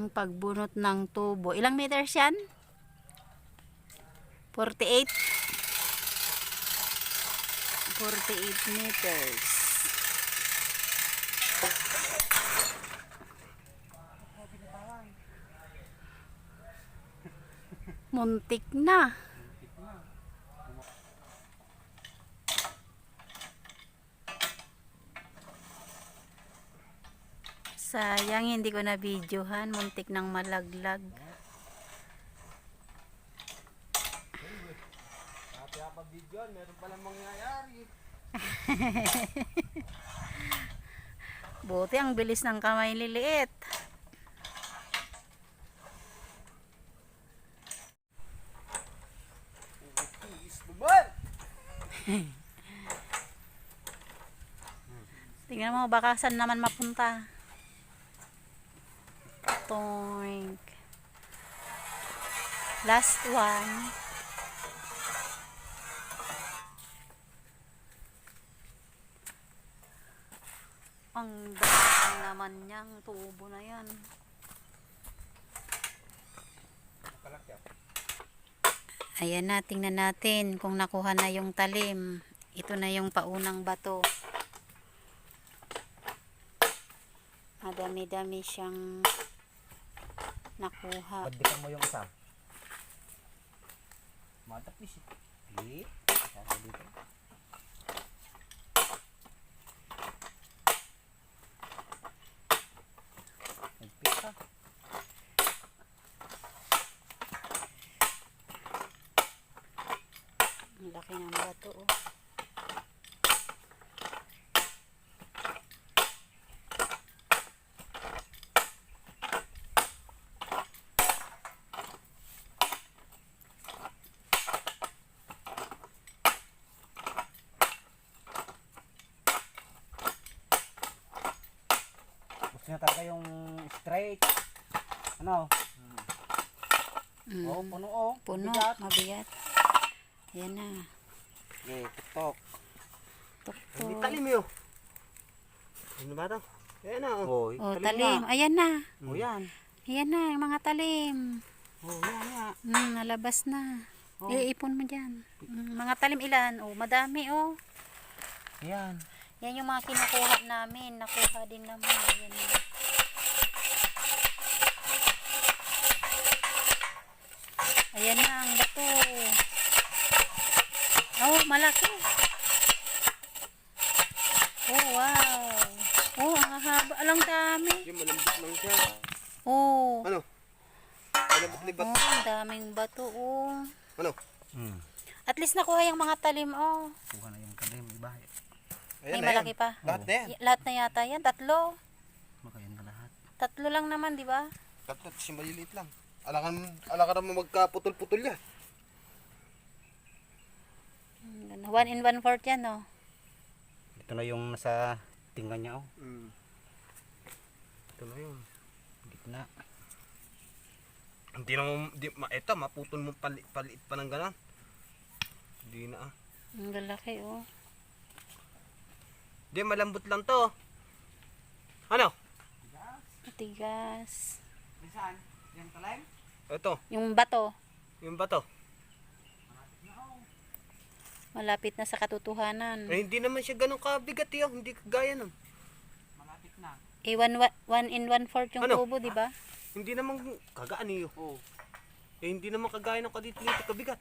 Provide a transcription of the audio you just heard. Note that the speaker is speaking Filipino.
ang pagbunot ng tubo. Ilang meters yan? 48? 48 meters. Muntik na. Sayang hindi ko na videohan, muntik nang malaglag. Kaya pag video, meron palang mangyayari. Buti ang bilis ng kamay liliit. Tingnan mo, baka saan naman mapunta. Toink. Last one. Ang dami naman niyang tubo na yan. Ayan na, tingnan natin kung nakuha na yung talim. Ito na yung paunang bato. Madami-dami siyang nakuha. Pagdikan mo yung isa. Matapis eh. Sasa dito. Nagpik ka. Ang laki ng bato. Oh. Niya talaga yung straight. Ano? Mm. Oo, puno oh. Puno, Bigat. mabigat. Ayan na. Okay, tiktok. Hindi Tuktok. talim yun. Ano ba ito? Ayan na. Oh, Oh, talim. Ayan na. Oh, yan. Ayan na, yung mga talim. Oh, yan, yan. Mm, nalabas na. Oh. Iipon mo dyan. Mm, mga talim ilan? Oh, madami oh. Yan. Yan yung mga kinukuha namin. Nakuha din naman. Ayan na. Ayan na ang bato. Oh, malaki. Oh, wow. Oh, ang haba. Alang dami. Yung malambot lang siya. Oh. Ano? Malambot libat. Oh, ang daming bato. Oh. Ano? Hmm. At least nakuha yung mga talim. Oh. Kuha na yung talim. Iba. May malaki pa. Lahat na yan. Y- Lahat na yata yan. Tatlo. Baka yan na lahat. Tatlo lang naman, di ba? Tatlo, si maliliit lang. Alakan, alakan mo magkaputol-putol yan. Mm, One in one fourth yan, no? Ito na yung nasa tingnan niya oh. Mm. Ito na yun. Gitna. Hindi na mo, di, ma, eto, maputol mo pali, paliit pa ng gano'n. Hindi na ah. Ang lalaki, oh. Hindi, malambot lang to. Ano? Matigas. Saan? Yung talim? Ito, Yung bato, yung bato. malapit na sa katotohanan. Eh, hindi naman siya ganun kabigat yun. Hindi kagaya nun. Eh, one, wa- one in one fourth yung Ano? tubo, di ba? Hindi naman kagaan eh. Oh. Eh, hindi naman kagaya ng kadito dito kabigat.